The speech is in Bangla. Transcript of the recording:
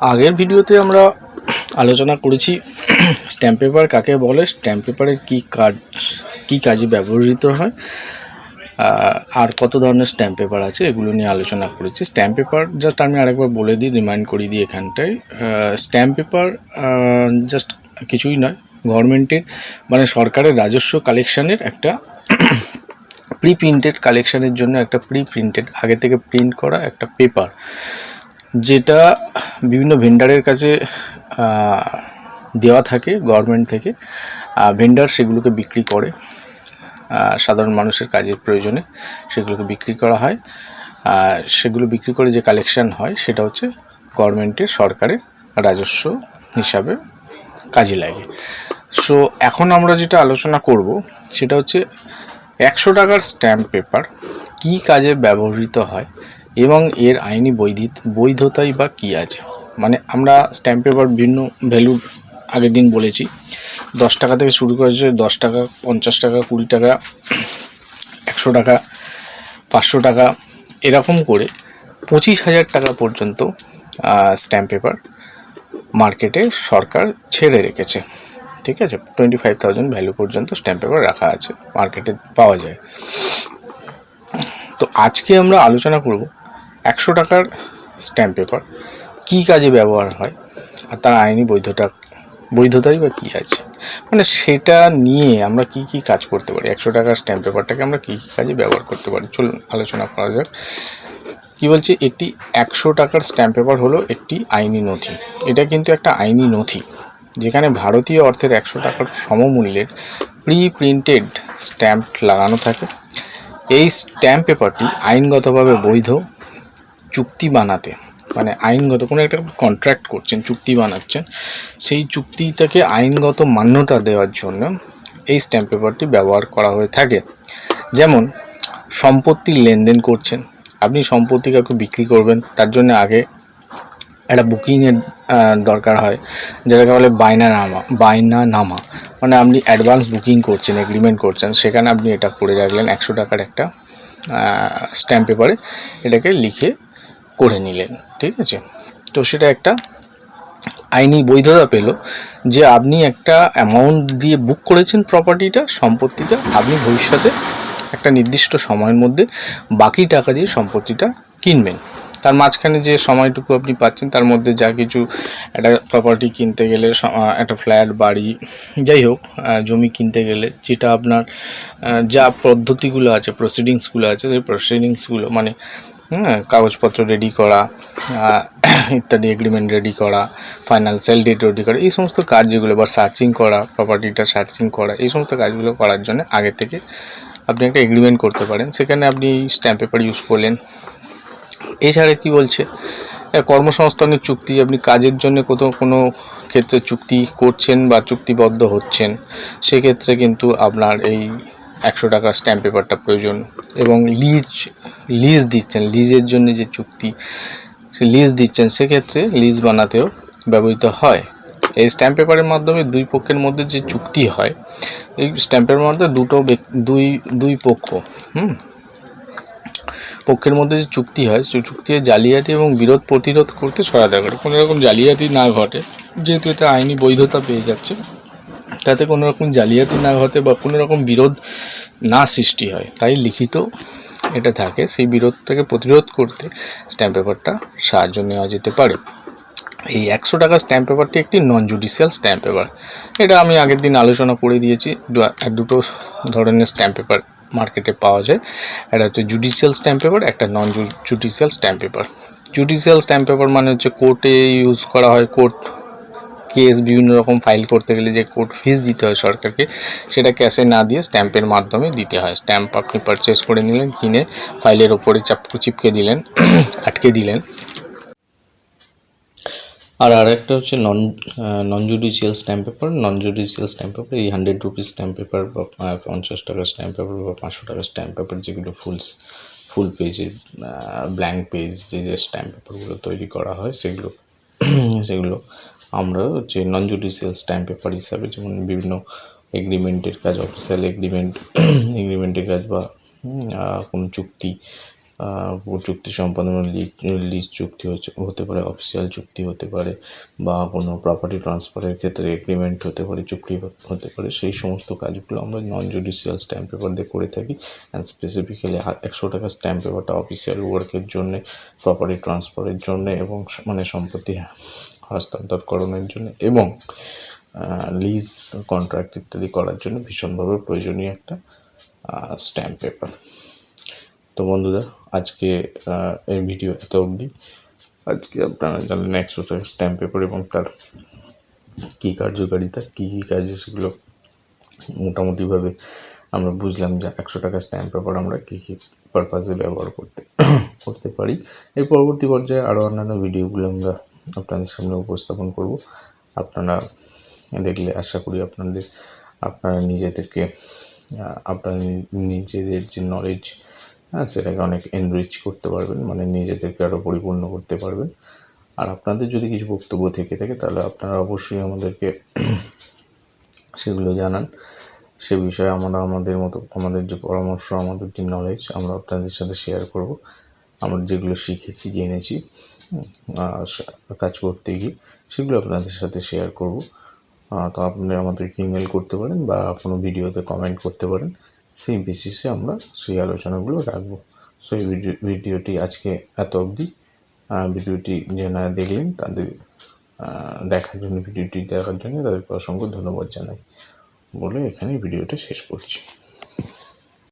আগের ভিডিওতে আমরা আলোচনা করেছি স্ট্যাম্প পেপার কাকে বলে, স্ট্যাম্প পেপারের কী কাজ, কী কাজে ব্যবহৃত হয় আর কত ধরনের স্ট্যাম্প পেপার আছে এগুলো নিয়ে আলোচনা করেছি। স্ট্যাম্প পেপার জাস্ট আমি আরেকবার বলে দিই রিমাইন্ড করিয়ে দিই এখানটায়। স্ট্যাম্প পেপার জাস্ট কিছুই নয় গভর্নমেন্টের মানে সরকারের রাজস্ব কালেকশানের একটা প্রি প্রিন্টেড কালেকশনের জন্য একটা প্রি প্রিন্টেড আগে থেকে প্রিন্ট করা একটা পেপার যেটা বিভিন্ন ভেন্ডারের কাছে দেওয়া থাকে গভর্নমেন্ট থেকে ভেন্ডার সেগুলোকে বিক্রি করে সাধারণ মানুষের কাজের প্রয়োজনে সেগুলোকে বিক্রি করা হয়। সেগুলো বিক্রি করে যে কালেকশন হয়, সেটা হচ্ছে গভর্নমেন্টের সরকারের রাজস্ব হিসাবে কাজে লাগে। সো এখন আমরা যেটা আলোচনা করব, সেটা হচ্ছে একশো টাকার স্ট্যাম্প পেপার কী কাজে ব্যবহৃত হয় এবং এর আইনি বৈধিত বৈধতাই বা কী আছে? মানে আমরা স্ট্যাম্প পেপার বিভিন্ন ভ্যালুর আগের দিন বলেছি। দশ টাকা থেকে শুরু করেছে, দশ টাকা, পঞ্চাশ টাকা, কুড়ি টাকা, একশো টাকা, পাঁচশো টাকা, এরকম করে পঁচিশ হাজার টাকা পর্যন্ত স্ট্যাম্প পেপার মার্কেটে সরকার ছেড়ে রেখেছে। ঠিক আছে? টোয়েন্টি ফাইভ থাউজেন্ড ভ্যালু পর্যন্ত স্ট্যাম্প পেপার রাখা আছে মার্কেটে পাওয়া যায়। তো আজকে আমরা আলোচনা করব একশো টাকার স্ট্যাম্প পেপার কী কাজে ব্যবহার হয় আর তার আইনি বৈধতা, বৈধতাই বা কী আছে? মানে সেটা নিয়ে আমরা কি কি কাজ করতে পারি? একশো টাকার স্ট্যাম্প পেপারটাকে আমরা কী কী কাজে ব্যবহার করতে পারি? চলুন, আলোচনা করা যাক। কী বলছে? একটি একশো টাকার স্ট্যাম্প পেপার হলো একটি আইনি নথি। এটা কিন্তু একটা আইনি নথি, যেখানে ভারতীয় অর্থের একশো টাকার সমমূল্যের প্রি প্রিন্টেড স্ট্যাম্প লাগানো থাকে। এই স্ট্যাম্প পেপারটি আইনগতভাবে বৈধ চুক্তি বানাতে মানে আইনগত, কোনো একটা কন্ট্রাক্ট করছেন, চুক্তি বানাচ্ছেন, সেই চুক্তিটাকে আইনগত মান্যতা দেওয়ার জন্য এই স্ট্যাম্প পেপারটি ব্যবহার করা হয়ে থাকে। যেমন, সম্পত্তির লেনদেন করছেন, আপনি সম্পত্তি কাউকে বিক্রি করবেন, তার জন্য আগে একটা বুকিংয়ের দরকার হয়, যেটাকে বলে বাইনা নামা বাইনা নামা মানে আপনি অ্যাডভান্স বুকিং করছেন এগ্রিমেন্ট করছেন, সেখানে আপনি এটা করে রাখলেন একশো টাকার একটা স্ট্যাম্প পেপারে এটাকে লিখে করে নিলেন, ঠিক আছে? তো সেটা একটা আইনি বৈধতা পেল যে আপনি একটা অ্যামাউন্ট দিয়ে বুক করেছেন প্রপার্টিটা সম্পত্তিটা, আপনি ভবিষ্যতে একটা নির্দিষ্ট সময়ের মধ্যে বাকি টাকা দিয়ে সম্পত্তিটা কিনবেন। তার মাঝখানে যে সময়টুকু আপনি পাচ্ছেন, তার মধ্যে যা কিছু একটা প্রপার্টি কিনতে গেলে একটা ফ্ল্যাট বাড়ি, যাই হোক জমি কিনতে গেলে, যেটা আপনার যা পদ্ধতিগুলো আছে প্রসিডিংসগুলো আছে, সেই প্রসিডিংসগুলো মানে হ্যাঁ কাগজপত্র রেডি করা ইত্যাদি এগ্রিমেন্ট রেডি করা ফাইনাল সেল ডেট রেডি করা, এই সমস্ত কাজ যেগুলো বা সার্চিং করা প্রপার্টিটা সার্চিং করা, এই সমস্ত কাজগুলো করার জন্য আগে থেকে আপনি একটা এগ্রিমেন্ট করতে পারেন। সেখানে আপনি স্ট্যাম্প পেপার ইউজ করলেন। এছাড়া কি বলছে? কর্মসংস্থানের চুক্তি, আপনি কাজের জন্য কোথাও কোনো ক্ষেত্রে চুক্তি করছেন বা চুক্তিবদ্ধ হচ্ছেন, সেক্ষেত্রে কিন্তু আপনার এই একশো টাকার স্ট্যাম্প পেপারটা প্রয়োজন এবং লিজ লিজ দিচ্ছেন। লিজের জন্য যে চুক্তি, সে লিজ দিচ্ছেন, সেক্ষেত্রে লিজ বানাতেও ব্যবহৃত হয়। এই স্ট্যাম্প পেপারের মাধ্যমে দুই পক্ষের মধ্যে যে চুক্তি হয়, এই স্ট্যাম্পের মধ্যে দুটো দুই দুই পক্ষ, হুম? পক্ষের মধ্যে যে চুক্তি হয়, সে চুক্তি জালিয়াতি এবং বিরোধ প্রতিরোধ করতে সহায়তা করে। কোনো রকম জালিয়াতি না ঘটে, যেহেতু এটা আইনি বৈধতা পেয়ে যাচ্ছে। তাতে কোনো রকম জালিয়াতি না ঘটে বা কোনো রকম বিরোধ না সৃষ্টি হয়। তাই লিখিত এটা থাকে, সেই বিরোধ থেকে প্রতিরোধ করতে স্ট্যাম্প পেপারটা সাহায্য নেওয়া যেতে পারে। এই একশো টাকার স্ট্যাম্প পেপারটি একটি নন জুডিশিয়াল স্ট্যাম্প পেপার এটা আমি আগের দিন আলোচনা করে দিয়েছি দুটো ধরনের স্ট্যাম্প পেপার মার্কেটে পাওয়া যায়। এটা হচ্ছে জুডিশিয়াল স্ট্যাম্প পেপার একটা non judicial stamp paper judicial stamp paper মানে হচ্ছে কোর্টে ইউজ করা হয় কোর্ট কেস বিভিন্ন রকম ফাইল করতে গেলে যে কোর্ট ফিস দিতে হয় সরকারকে, সেটা ক্যাশে না দিয়ে স্ট্যাম্পের মাধ্যমে দিতে হয়। স্ট্যাম্প আপনি পারচেস করে নিলেন, কিনে ফাইলের ওপরে চাপকু চিপকে দিলেন, আটকে দিলেন। আর আরেকটা হচ্ছে non non judicial stamp paper non judicial stamp paper এই হান্ড্রেড রুপিস স্ট্যাম্প পেপার বা পঞ্চাশ টাকার স্ট্যাম্প পেপার বা, পাঁচশো টাকার স্ট্যাম্প পেপার যেগুলো ফুল ফুল পেজের ব্ল্যাঙ্ক পেজ যে যে স্ট্যাম্প পেপারগুলো তৈরি করা হয়, সেগুলো সেগুলো আমরা হচ্ছে নন জুডিশিয়াল স্ট্যাম্প পেপার হিসাবে যেমন বিভিন্ন এগ্রিমেন্টের কাজ অফিসিয়াল এগ্রিমেন্ট এগ্রিমেন্টের কাজ বা কোনো চুক্তি চুক্তি সম্পাদন লিজ চুক্তি হচ্ছে, হতে পারে অফিসিয়াল চুক্তি হতে পারে বা কোনো প্রপার্টি ট্রান্সফারের ক্ষেত্রে এগ্রিমেন্ট হতে পারে, চুক্তি হতে পারে, সেই সমস্ত কাজগুলো আমরা নন জুডিশিয়াল স্ট্যাম্প পেপার দিয়ে করে থাকি অ্যান্ড স্পেসিফিক্যালি একশো টাকা স্ট্যাম্প পেপারটা অফিসিয়াল ওয়ার্কের জন্যে প্রপার্টি ট্রান্সফারের জন্যে এবং মানে সম্পত্তি হস্তান্তরকরণের জন্য এবং লিজ কন্ট্রাক্ট ইত্যাদি করার জন্য ভীষণভাবে প্রয়োজনীয় একটা স্ট্যাম্প পেপার তো বন্ধুরা, আজকে এই ভিডিও এত অবধি। আজকে আপনারা জানলেন একশো স্ট্যাম্প পেপার এবং তার কী কার্যকারিতা, কী কী কাজে সেগুলো মোটামুটিভাবে আমরা বুঝলাম যে একশো টাকা স্ট্যাম্প পেপার আমরা কী কী পারপাসে ব্যবহার করতে করতে পারি। এর পরবর্তী পর্যায়ে আরও অন্যান্য ভিডিওগুলো আমরা আপনাদের সামনে উপস্থাপন করব। আপনারা দেখলে আশা করি আপনাদের, আপনারা নিজেদেরকে আপনারা নিজেদের যে নলেজ হ্যাঁ সেটাকে অনেক এনরিচ করতে পারবেন মানে নিজেদেরকে আরও পরিপূর্ণ করতে পারবেন। আর আপনাদের যদি কিছু বক্তব্য থেকে থাকে, তাহলে আপনারা অবশ্যই আমাদেরকে সেগুলো জানান। সে বিষয়ে আমরা, আমাদের মতো, আমাদের যে পরামর্শ, আমাদের যে নলেজ আমরা আপনাদের সাথে শেয়ার করব। আমরা যেগুলো শিখেছি, জেনেছি কাজ করতে গিয়ে সেগুলো আপনাদের সাথে শেয়ার করব। তো আপনি আমাদেরকে ইমেল করতে পারেন বা কোনো ভিডিওতে কমেন্ট করতে পারেন। সেই বেসিসে আমরা সেই আলোচনাগুলো রাখব। সো এই ভিডিও ভিডিওটি আজকে এত অবধি। ভিডিওটি যারা দেখলেন, তাদের দেখার জন্য ভিডিওটি দেখার জন্য তাদেরকে অসংখ্য ধন্যবাদ জানাই। বলে এখানে ভিডিওটা শেষ করছি।